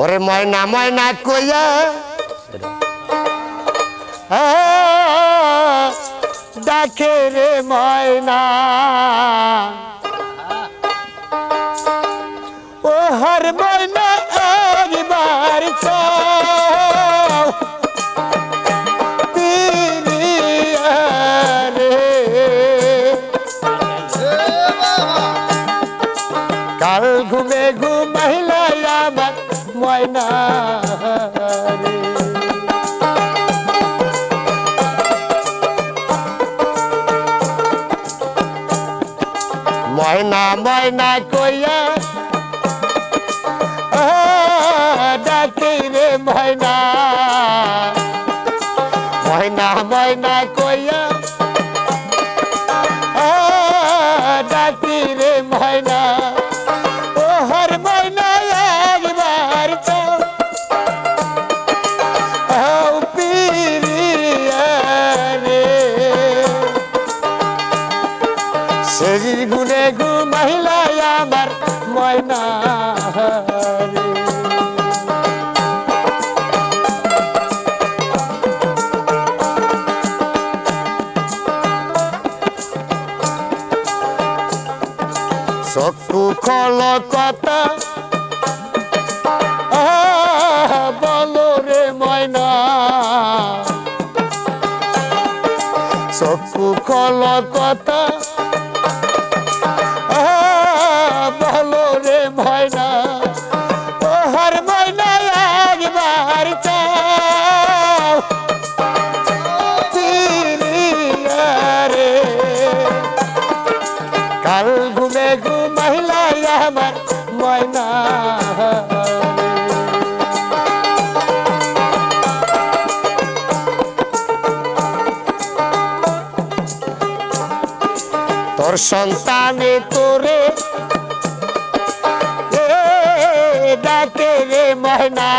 ওরে ময়না ময়না কইয়া। ডাকে রে ময়না। ময়না ময়না ময়না কইয়া ডাকি রে ময়না। ময়না ময়না কইয়া সেজির গুনে গু মহিলা আমার ময়না চকু কল কথা বলো রে ময়না। চকু কল কথা আমার ময়না। তোর সন্তানে তোরে ডাকে রে ময়না।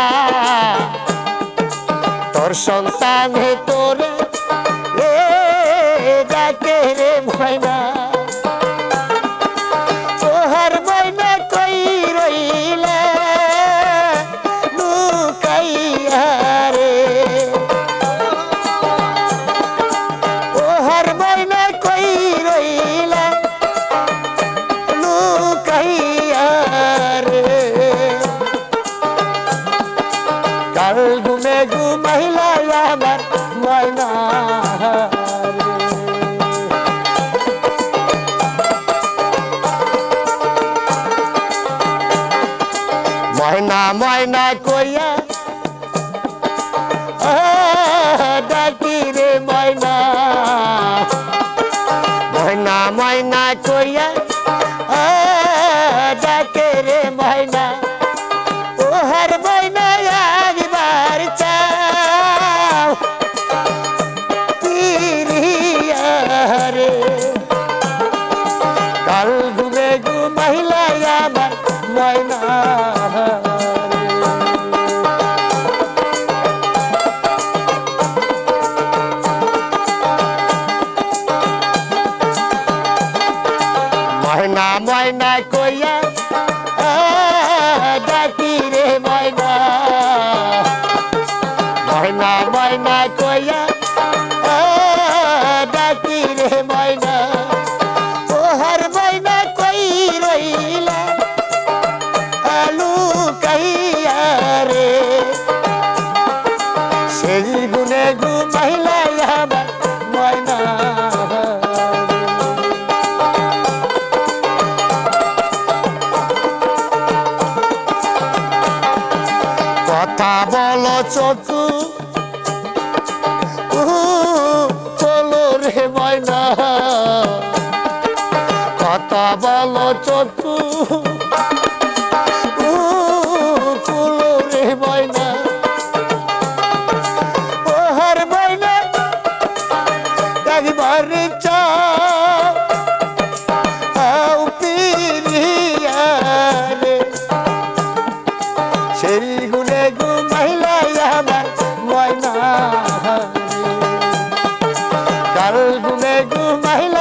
তোর সন্তানে তোরে কাল ঘুমে ঘুমাইলা আমার ময়না ময়না ময়না কইয়া ডাকি রে ময়না। ময়না ময়না কইয়া ডাকে রে ময়না। ও হর ময়না ঘুমে ঘুমাইলা আমার ময়না। ময়না ময়না কইয়া গুনে গু মহিলা আমার ময়না। কথা বলো উহু, চলো রে ময়না কথা বলো চকু ঘুমাইল